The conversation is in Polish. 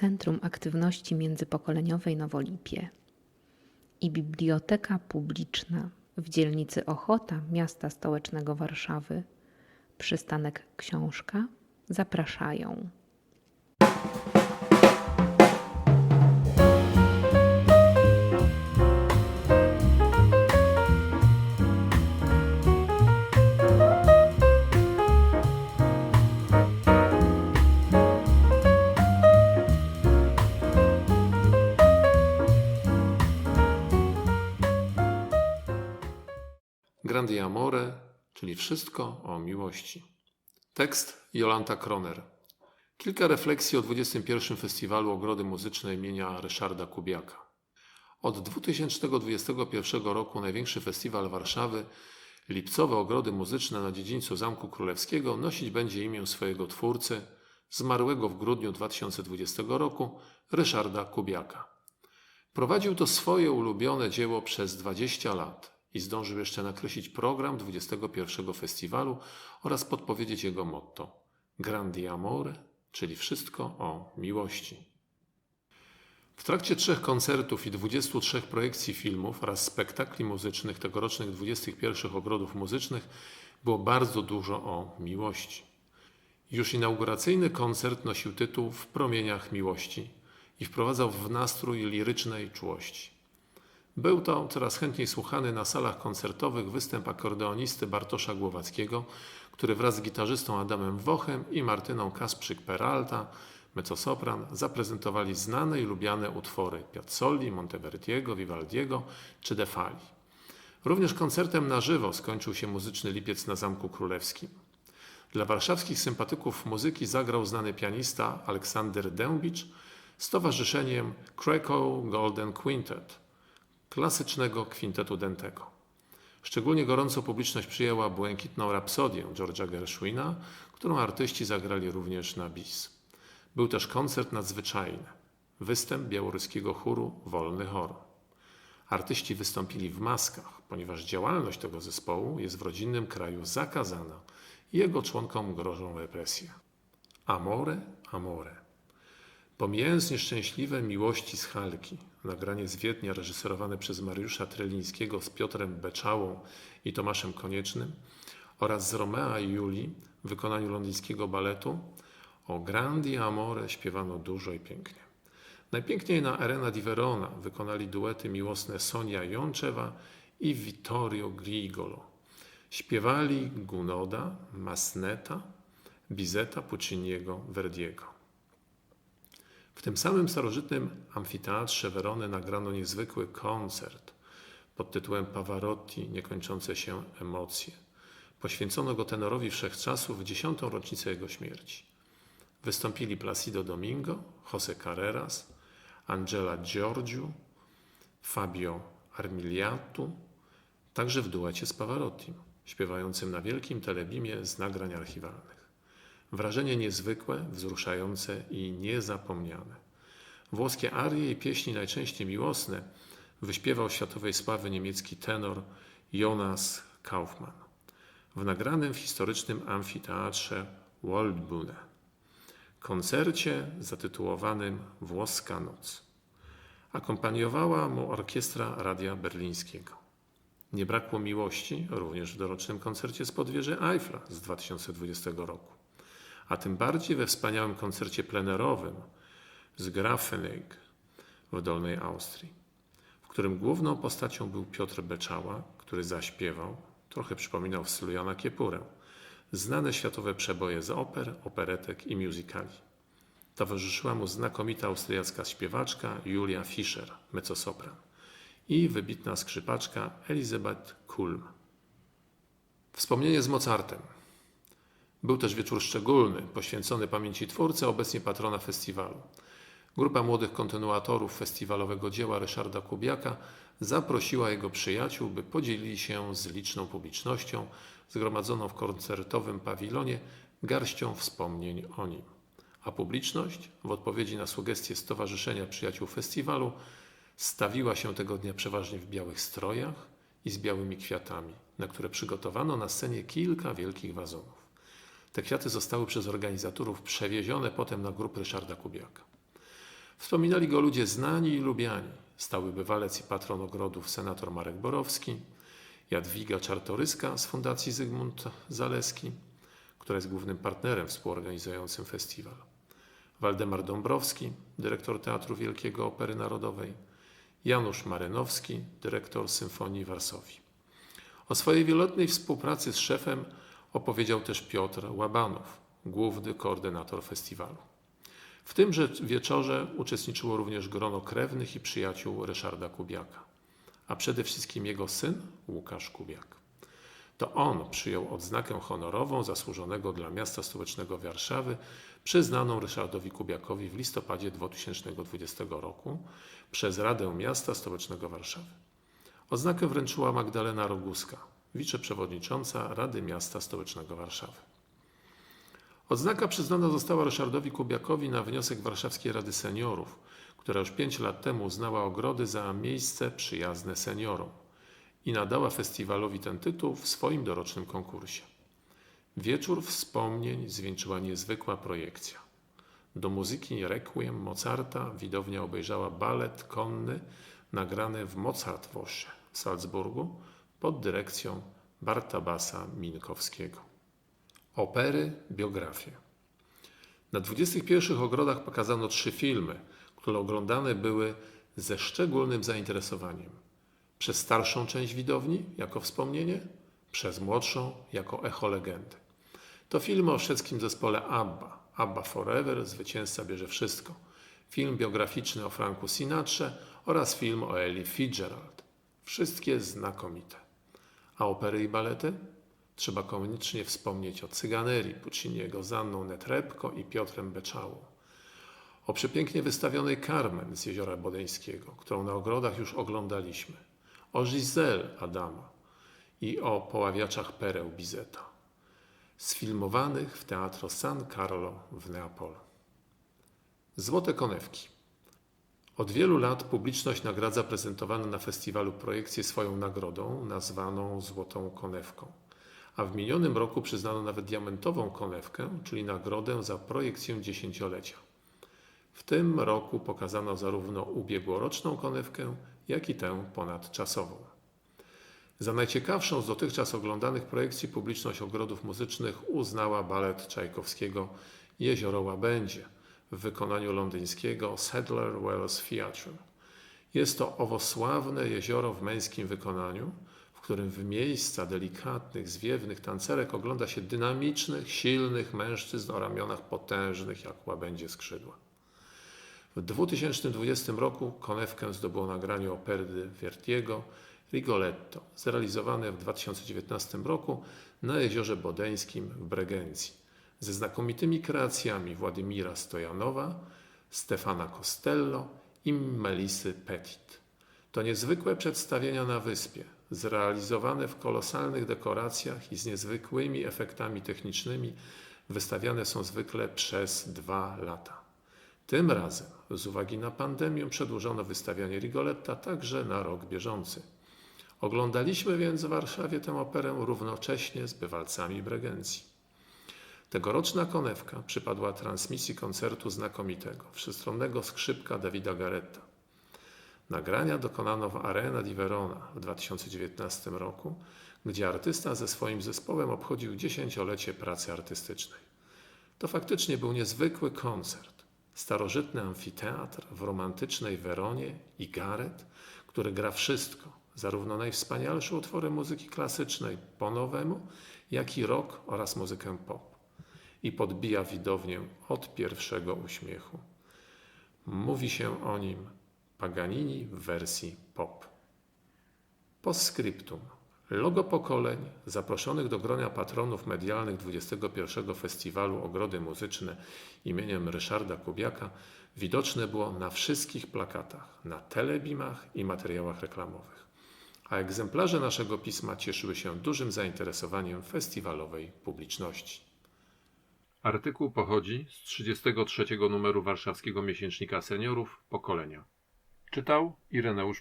Centrum Aktywności Międzypokoleniowej Nowolipie i Biblioteka Publiczna w dzielnicy Ochota miasta stołecznego Warszawy, przystanek Książka, zapraszają. Grandi Amore, czyli wszystko o miłości. Tekst Jolanta Kroner. Kilka refleksji o 21. Festiwalu Ogrody Muzyczne imienia Ryszarda Kubiaka. Od 2021 roku największy festiwal Warszawy, Lipcowe Ogrody Muzyczne na dziedzińcu Zamku Królewskiego nosić będzie imię swojego twórcy, zmarłego w grudniu 2020 roku, Ryszarda Kubiaka. Prowadził to swoje ulubione dzieło przez 20 lat i zdążył jeszcze nakreślić program 21 festiwalu oraz podpowiedzieć jego motto Grandi Amore, czyli wszystko o miłości. W trakcie trzech koncertów i 23 projekcji filmów oraz spektakli muzycznych tegorocznych 21 ogrodów muzycznych było bardzo dużo o miłości. Już inauguracyjny koncert nosił tytuł W promieniach miłości i wprowadzał w nastrój lirycznej czułości. Był to coraz chętniej słuchany na salach koncertowych występ akordeonisty Bartosza Głowackiego, który wraz z gitarzystą Adamem Wochem i Martyną Kasprzyk-Peralta, mezzosopran, zaprezentowali znane i lubiane utwory Piazzoli, Monteverdiego, Vivaldiego czy De Fali. Również koncertem na żywo skończył się muzyczny lipiec na Zamku Królewskim. Dla warszawskich sympatyków muzyki zagrał znany pianista Aleksander Dębicz z towarzyszeniem Krakow Golden Quintet, klasycznego kwintetu dentego. Szczególnie gorąco publiczność przyjęła błękitną rapsodię George'a Gershwina, którą artyści zagrali również na bis. Był też koncert nadzwyczajny, występ białoruskiego chóru Wolny Chor. Artyści wystąpili w maskach, ponieważ działalność tego zespołu jest w rodzinnym kraju zakazana i jego członkom grożą represje. Amore, amore. Pomijając nieszczęśliwe miłości z Halki, nagranie z Wiednia reżyserowane przez Mariusza Trelińskiego z Piotrem Beczałą i Tomaszem Koniecznym oraz z Romea i Julii w wykonaniu londyńskiego baletu, o Grandi Amore śpiewano dużo i pięknie. Najpiękniej na Arena di Verona wykonali duety miłosne Sonia Jączewa i Vittorio Grigolo. Śpiewali Gunoda, Masneta, Bizeta Pucciniego, Verdiego. W tym samym starożytnym amfiteatrze Werony nagrano niezwykły koncert pod tytułem Pavarotti Niekończące się emocje. Poświęcono go tenorowi wszechczasów w dziesiątą rocznicę jego śmierci. Wystąpili Placido Domingo, José Carreras, Angela Giorgiu, Fabio Armiliatu, także w duecie z Pavarottim, śpiewającym na wielkim telebimie z nagrań archiwalnych. Wrażenie niezwykłe, wzruszające i niezapomniane. Włoskie arie i pieśni najczęściej miłosne wyśpiewał światowej sławy niemiecki tenor Jonas Kaufmann w nagranym w historycznym amfiteatrze Waldbühne koncercie zatytułowanym Włoska Noc. Akompaniowała mu orkiestra Radia Berlińskiego. Nie brakło miłości również w dorocznym koncercie z podwieży Eiffla z 2020 roku a tym bardziej we wspaniałym koncercie plenerowym z Grafenig w Dolnej Austrii, w którym główną postacią był Piotr Beczała, który zaśpiewał, trochę przypominał w stylu Kiepurę, znane światowe przeboje z oper, operetek i musicali. Towarzyszyła mu znakomita austriacka śpiewaczka Julia Fischer, mezzosopran i wybitna skrzypaczka Elisabeth Kulm. Wspomnienie z Mozartem – był też wieczór szczególny, poświęcony pamięci twórcy, obecnie patrona festiwalu. Grupa młodych kontynuatorów festiwalowego dzieła Ryszarda Kubiaka zaprosiła jego przyjaciół, by podzielili się z liczną publicznością zgromadzoną w koncertowym pawilonie garścią wspomnień o nim. A publiczność, w odpowiedzi na sugestie Stowarzyszenia Przyjaciół Festiwalu, stawiła się tego dnia przeważnie w białych strojach i z białymi kwiatami, na które przygotowano na scenie kilka wielkich wazonów. Te kwiaty zostały przez organizatorów przewiezione potem na grób Ryszarda Kubiaka. Wspominali go ludzie znani i lubiani. Stały bywalec i patron ogrodów senator Marek Borowski, Jadwiga Czartoryska z Fundacji Zygmunt Zaleski, która jest głównym partnerem współorganizującym festiwal. Waldemar Dąbrowski, dyrektor Teatru Wielkiego Opery Narodowej, Janusz Marynowski, dyrektor Symfonii Warsowii. O swojej wieloletniej współpracy z szefem opowiedział też Piotr Łabanow, główny koordynator festiwalu. W tymże wieczorze uczestniczyło również grono krewnych i przyjaciół Ryszarda Kubiaka, a przede wszystkim jego syn Łukasz Kubiak. To on przyjął odznakę honorową zasłużonego dla miasta stołecznego Warszawy, przyznaną Ryszardowi Kubiakowi w listopadzie 2020 roku przez Radę Miasta Stołecznego Warszawy. Odznakę wręczyła Magdalena Roguska, wiceprzewodnicząca Rady Miasta Stołecznego Warszawy. Odznaka przyznana została Ryszardowi Kubiakowi na wniosek Warszawskiej Rady Seniorów, która już pięć lat temu uznała ogrody za miejsce przyjazne seniorom i nadała festiwalowi ten tytuł w swoim dorocznym konkursie. Wieczór wspomnień zwieńczyła niezwykła projekcja. Do muzyki Requiem Mozarta widownia obejrzała balet konny nagrany w Mozartwosze w Salzburgu pod dyrekcją Bartabasa Minkowskiego. Opery, biografie. Na 21 ogrodach pokazano trzy filmy, które oglądane były ze szczególnym zainteresowaniem. Przez starszą część widowni, jako wspomnienie, przez młodszą, jako echo legendy. To filmy o szwedzkim zespole ABBA. ABBA Forever, zwycięzca bierze wszystko. Film biograficzny o Franku Sinatrze oraz film o Ellie Fitzgerald. Wszystkie znakomite. A opery i balety? Trzeba koniecznie wspomnieć o Cyganerii Pucciniego z Anną Netrebko i Piotrem Beczałą. O przepięknie wystawionej Carmen z Jeziora Bodeńskiego, którą na ogrodach już oglądaliśmy. O Giselle Adama i o poławiaczach pereł Bizeta. Sfilmowanych w Teatro San Carlo w Neapolu. Złote konewki. Od wielu lat publiczność nagradza prezentowane na festiwalu projekcje swoją nagrodą, nazwaną Złotą Konewką. A w minionym roku przyznano nawet diamentową konewkę, czyli nagrodę za projekcję dziesięciolecia. W tym roku pokazano zarówno ubiegłoroczną konewkę, jak i tę ponadczasową. Za najciekawszą z dotychczas oglądanych projekcji publiczność ogrodów muzycznych uznała balet Czajkowskiego Jezioro Łabędzie w wykonaniu londyńskiego Sadler Wells Theatre. Jest to owo sławne jezioro w męskim wykonaniu, w którym w miejsca delikatnych, zwiewnych tancerek ogląda się dynamicznych, silnych mężczyzn o ramionach potężnych jak łabędzie skrzydła. W 2020 roku konewkę zdobyło nagranie opery Vertiego Rigoletto, zrealizowane w 2019 roku na Jeziorze Bodeńskim w Bregencji, ze znakomitymi kreacjami Władimira Stojanowa, Stefana Costello i Melisy Petit. To niezwykłe przedstawienia na wyspie, zrealizowane w kolosalnych dekoracjach i z niezwykłymi efektami technicznymi, wystawiane są zwykle przez dwa lata. Tym razem, z uwagi na pandemię, przedłużono wystawianie Rigoletta także na rok bieżący. Oglądaliśmy więc w Warszawie tę operę równocześnie z bywalcami Bregencji. Tegoroczna konewka przypadła transmisji koncertu znakomitego, wszechstronnego skrzypka Davida Garetta. Nagrania dokonano w Arena di Verona w 2019 roku, gdzie artysta ze swoim zespołem obchodził dziesięciolecie pracy artystycznej. To faktycznie był niezwykły koncert. Starożytny amfiteatr w romantycznej Weronie i Gareth, który gra wszystko, zarówno najwspanialsze utwory muzyki klasycznej po nowemu, jak i rock oraz muzykę pop. I podbija widownię od pierwszego uśmiechu. Mówi się o nim Paganini w wersji pop. Postscriptum. Logo pokoleń zaproszonych do grona patronów medialnych 21 Festiwalu Ogrody Muzyczne imieniem Ryszarda Kubiaka widoczne było na wszystkich plakatach, na telebimach i materiałach reklamowych. A egzemplarze naszego pisma cieszyły się dużym zainteresowaniem festiwalowej publiczności. Artykuł pochodzi z 33 numeru warszawskiego miesięcznika seniorów Pokolenia. Czytał Ireneusz